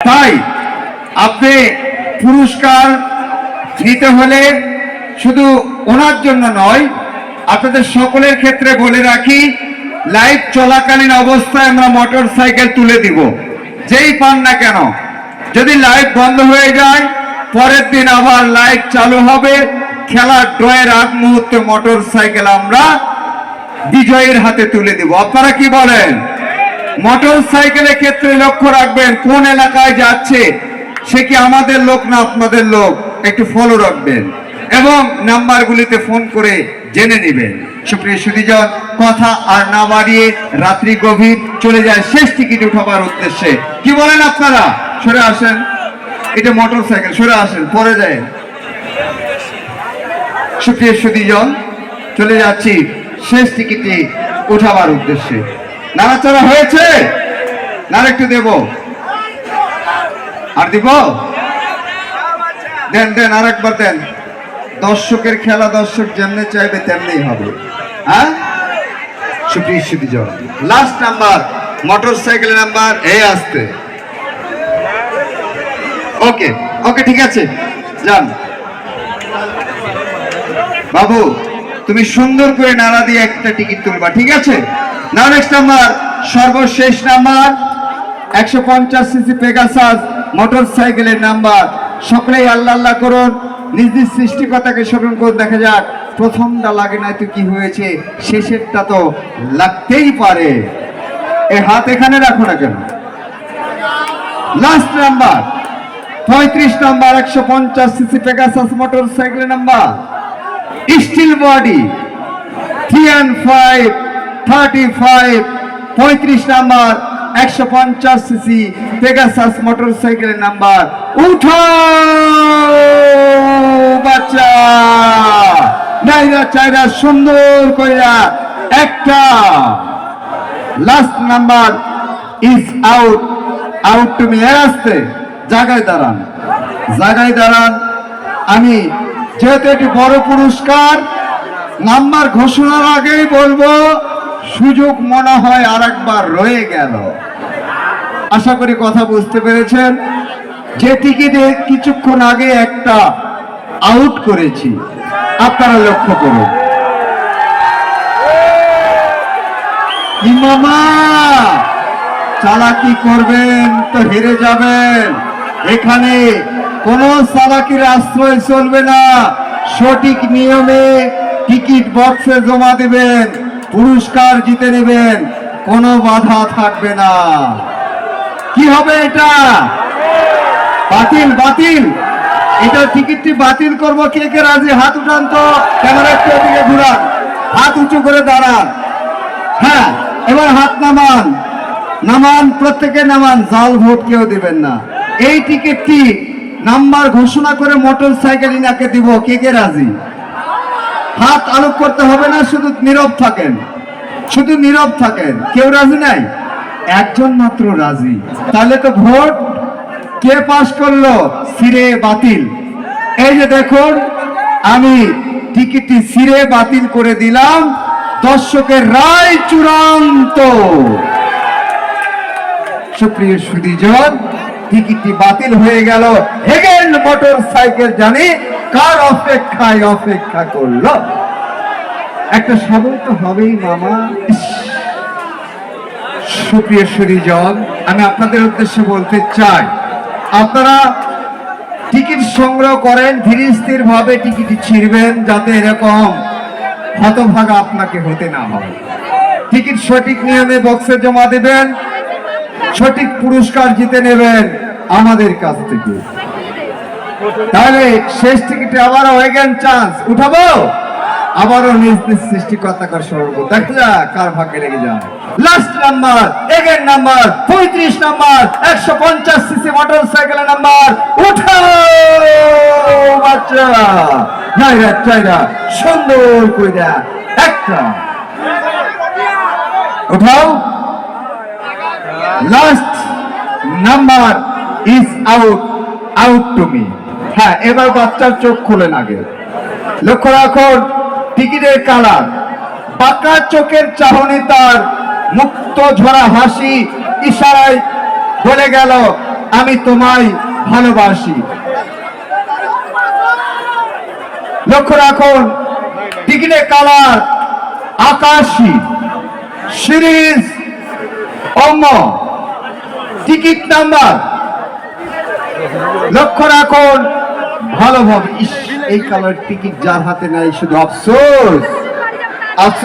তাই আপনি পুরস্কার নিতে হলে শুধু ওনার জন্য নয়, আপনাদের সকলের ক্ষেত্রে বলে রাখি লাইভ চলাকালীন অবস্থায় আমরা মোটর সাইকেল তুলে দিব। যেই পান না কেন, যদি লাইভ বন্ধ হয়ে যায়, পরের দিন আবার লাইভ চালু হবে। খেলার ড্রয়ের আগ মুহূর্তে মোটর সাইকেল আমরা বিজয়ের হাতে তুলে দিব। আপনারা কি বলেন? মোটর সাইকেলের ক্ষেত্রে লক্ষ্য রাখবেন, কোন এলাকায় যাচ্ছে, সে কি আমাদের লোক না আপনাদের লোক? একটু ফলো রাখবেন এবং নাম্বারগুলিতে ফোন করে জেনে নেবেন। সুপ্রিয় সুদীজন কথা আর না বাড়িয়ে রাত্রি গভীর চলে যায়, শেষ টিকিট উঠাবার উদ্দেশ্যে। কি বলেন আপনারা? সরে আসেন। এটা মোটর সাইকেল সরে আসেন, পরে যায় সুপ্রিয় সুদীজন চলে যাচ্ছি, শেষ টিকিটে উঠাবার উদ্দেশ্যে। নাড়াচাড়া হয়েছে? না একটু দেব। আর দিব? দেন দেন, আর একবার দেন। দর্শকের খেলা দর্শক যেমনি চাইবে তেমনি হবে। হ্যাঁ? সুপ্রিয় সুদীজন লাস্ট নাম্বার মোটর সাইকেলের নাম্বার এ আসতে। ওকে ওকে ঠিক আছে। যান। বাবু, তুমি সুন্দর করে নাড়া দিয়ে একটা টিকিট তুলবা, ঠিক আছে? নাও নেক্সট নাম্বার সর্বশেষ নাম্বার, একশো পঞ্চাশ সিসি পেগাসাস মোটর সাইকেলের নাম্বার। সকলেই আল্লাহ আল্লাহ করুন, নিজ নিজ সৃষ্টিকতাকে স্মরণ করুন, দেখা যাক প্রথমটা লাগে না তো কি হয়েছে, শেষেরটা তো লাগতেই পারে। এ হাত এখানে রাখো না কেন? লাস্ট নাম্বার পঁয়ত্রিশ নাম্বার একশো পঞ্চাশ সিসি পেগাসাস মোটর সাইকেলের number. Steel body three and five thirty five পঁয়ত্রিশ নাম্বার একশো পঞ্চাশ সিসি পেগাসাস মোটর সাইকেলের নাম্বার উঠো বাচ্চা। নাইরা চাইরা সুন্দর কইরা একটা। Last number is out out তুমি আসতে। জায়গায় দাঁড়ান জায়গায় দাঁড়ান। আমি যেহেতু এটি বড় পুরস্কার, নাম্বার ঘোষণার আগেই বলব সুযোগ মনে হয় আর একবার রয়ে গেল। আশা করি কথা বুঝতে পেরেছেন। যে টিকিটে কিছুক্ষণ আগে একটা আউট করেছি। আপনারা লক্ষ্য করুন। কি মামা, চালাকি করবেন তো হেরে যাবেন। এখানে কোনো চালাকির আশ্রয় চলবে না। সঠিক নিয়মে টিকিট বক্সে জমা দেবেন। পুরস্কার জিতে নেবেন, কোনো বাধা থাকবে না। কি হবে এটা? বাতিল বাতিল। এটা টিকিটটি বাতিল করব। কে কে রাজি? হাত উঠান তো। ক্যামেরা একটু ওদিকে ঘুরান। হাত উঁচু করে দাঁড়ান। হ্যাঁ এবার হাত নামান। নামান, প্রত্যেকে নামান। জাল ভোট কেউ দিবেন না। এই টিকিটটি নাম্বার ঘোষণা করে মোটর সাইকেল ইনাকে দিব। কে কে রাজি? হাত আলোক করতে হবে না, শুধু নীরব থাকেন। শুধু নীরব থাকেন। কেউ রাজি নাই? একজন মাত্র রাজি। তাহলে তো ভোট কে পাশ করল? সিরে বাতিল। এই যে দেখুন, আমি টিকিটটি সিরে বাতিল করে দিলাম। দর্শকের রায় চূড়ান্ত। সুপ্রিয় সুদীজন, টিকিটটি বাতিল হয়ে গেল। হেগেন মোটর সাইকেল জানি কার অপেক্ষায় অপেক্ষা করল? একটা সবল তো হবেই, মামা। সুপ্রিয় সুদীজন আমি আপনাদের উদ্দেশ্যে বলতে চাই, আপনারা টিকিট সংগ্রহ করেন, ধীর স্থির ভাবে টিকিট ছিঁড়বেন, যাতে এরকম হতভাগা আপনাকে হতে না হয়। টিকিট সঠিক নিয়মে বক্সে জমা দেবেন, সঠিক পুরস্কার জিতে নেবেন আমাদের কাছ থেকে। তাহলে শেষ টিকিটে আবারও এগেন চান্স উঠাবো। আবারও নিজ নিজ সৃষ্টিকর্তাকার স্বর্গ দেখা যাক কার ভাগ্যে লেগে যায়। লাস্ট নাম্বার এগেন নাম্বার পঁয়ত্রিশ নাম্বার একশো পঞ্চাশ সিসি মোটর সাইকেলের নাম্বার উঠাও! বাচ্চা! নাইরা চাইরা সুন্দর করে দেয় একটা। উঠাও। Last number is out out to me হ্যাঁ এবার বাচ্চার চোখ খুলেন আগে। লক্ষ্য রাখুন, টিকিটের কালার। পাকা চোখের চাহনি তার মুক্ত ঝরা হাসি ইশারায় বলে গেল, আমি তোমায় ভালোবাসি। লক্ষ্য রাখুন টিকিটে কালার আকাশি। সিরিজ অম টিকিট নাম্বার। লক্ষ্য রাখুন ভালোভাবে এই কালার টিকিট যার হাতে নাই শুধু আফসোস। আফসোস।